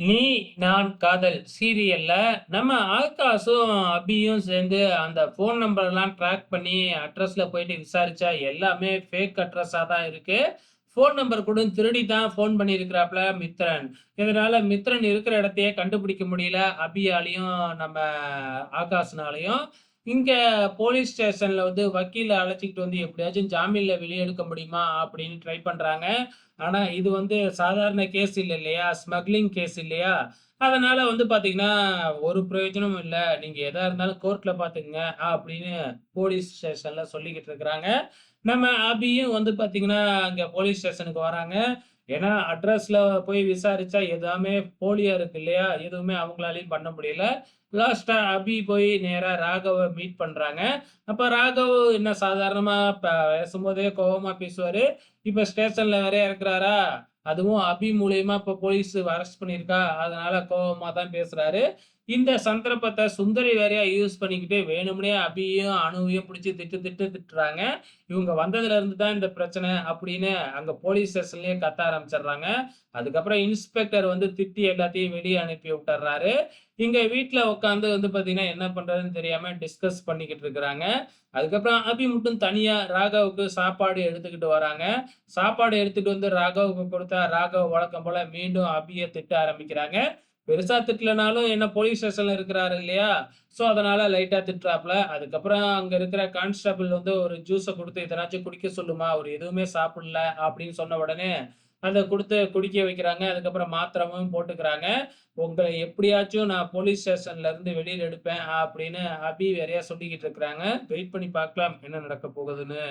நீ நான் காதல் சீரியல்ல நம்ம ஆகாஷும் அபியும் சேர்ந்து அந்த ஃபோன் நம்பர்லாம் ட்ராக் பண்ணி அட்ரஸ்ல போயிட்டு விசாரிச்சா எல்லாமே ஃபேக் அட்ரஸா தான் இருக்கு. ஃபோன் நம்பர் கூட திருடி தான் ஃபோன் பண்ணியிருக்கிறாப்ல மித்ரன். இதனால மித்ரன் இருக்கிற இடத்தையே கண்டுபிடிக்க முடியல அபியாலையும் நம்ம ஆகாஷ்னாலையும் இங்கே போலீஸ் ஸ்டேஷனில் வந்து வக்கீல அழைச்சிக்கிட்டு வந்து எப்படியாச்சும் ஜாமீனில் வெளியெடுக்க முடியுமா? அப்படின்னு ட்ரை பண்ணுறாங்க ஆனால் இது வந்து சாதாரண கேஸ் இல்லை இல்லையா? ஸ்மக்லிங் கேஸ் இல்லையா? அதனால் வந்து பார்த்தீங்கன்னா, ஒரு பிரயோஜனமும் இல்லை நீங்கள் எதாக இருந்தாலும் கோர்ட்டில் பார்த்துக்கங்க அப்படின்னு போலீஸ் ஸ்டேஷனில் சொல்லிக்கிட்டு இருக்கிறாங்க. நம்ம அபியும் வந்து பார்த்தீங்கன்னா, அங்கே போலீஸ் ஸ்டேஷனுக்கு வராங்க. ஏன்னா அட்ரஸ்ல போய் விசாரிச்சா எதுவுமே போலியா இருக்கு இல்லையா? எதுவுமே அவங்களாலையும் பண்ண முடியல. லாஸ்ட்டா அபி போய் நேரா ராகவ மீட் பண்றாங்க. அப்ப ராகவ் என்ன சாதாரணமா பேசும்போதே கோபமா பேசுவாரு. இப்ப ஸ்டேஷன்ல வேற இருக்கிறாரா? அதுவும் அபி மூலியமா இப்ப போலீஸ் அரெஸ்ட் பண்ணியிருக்கா. அதனால கோவமா தான் பேசுறாரு. இந்த சந்தர்ப்பத்தை சுந்தரி வேறையா யூஸ் பண்ணிக்கிட்டு வேணும்னே அபியையும், அணுவையும் பிடிச்சி திட்டு திட்டு திட்டுறாங்க. இவங்க வந்ததுல இருந்து தான் இந்த பிரச்சனை அப்படின்னு அங்க போலீஸ் ஸ்டேஷன்லயே கத்த ஆரம்பிச்சிடுறாங்க அதுக்கப்புறம் இன்ஸ்பெக்டர் வந்து திட்டி எல்லாத்தையும் வெளியே அனுப்பி விட்டுறாரு இங்க வீட்டுல உட்காந்து வந்து பாத்தீங்கன்னா என்ன பண்றதுன்னு தெரியாம டிஸ்கஸ் பண்ணிக்கிட்டு இருக்கிறாங்க. அதுக்கப்புறம் அபி மட்டும் தனியா ராகவுக்கு சாப்பாடு எடுத்துக்கிட்டு வராங்க. சாப்பாடு எடுத்துட்டு வந்து ராகவுக்கு கொடுத்தா ராகவ் வழக்கம் போல மீண்டும் அபியை திட்ட ஆரம்பிக்கிறாங்க. பெருசா திட்டலனாலும் என்ன போலீஸ் ஸ்டேஷன்ல இருக்கிறாரு இல்லையா? ஸோ அதனால லைட்டா திட்டுறாப்ல. அதுக்கப்புறம் அங்க இருக்கிற கான்ஸ்டபிள் வந்து ஒரு ஜூஸை கொடுத்து எதனாச்சும் குடிக்க சொல்லுமா, அவர் எதுவுமே சாப்பிடல அப்படின்னு சொன்ன உடனே, அதை கொடுத்து குடிக்க வைக்கிறாங்க. அதுக்கப்புறம் மாத்திரமும் போட்டுக்கிறாங்க. உங்களை எப்படியாச்சும் நான் போலீஸ் ஸ்டேஷன்ல இருந்து வெளியில் எடுப்பேன் அப்படின்னு அபி வேறையா சொல்லிக்கிட்டு இருக்கிறாங்க. வெயிட் பண்ணி பார்க்கலாம் என்ன நடக்க போகுதுன்னு.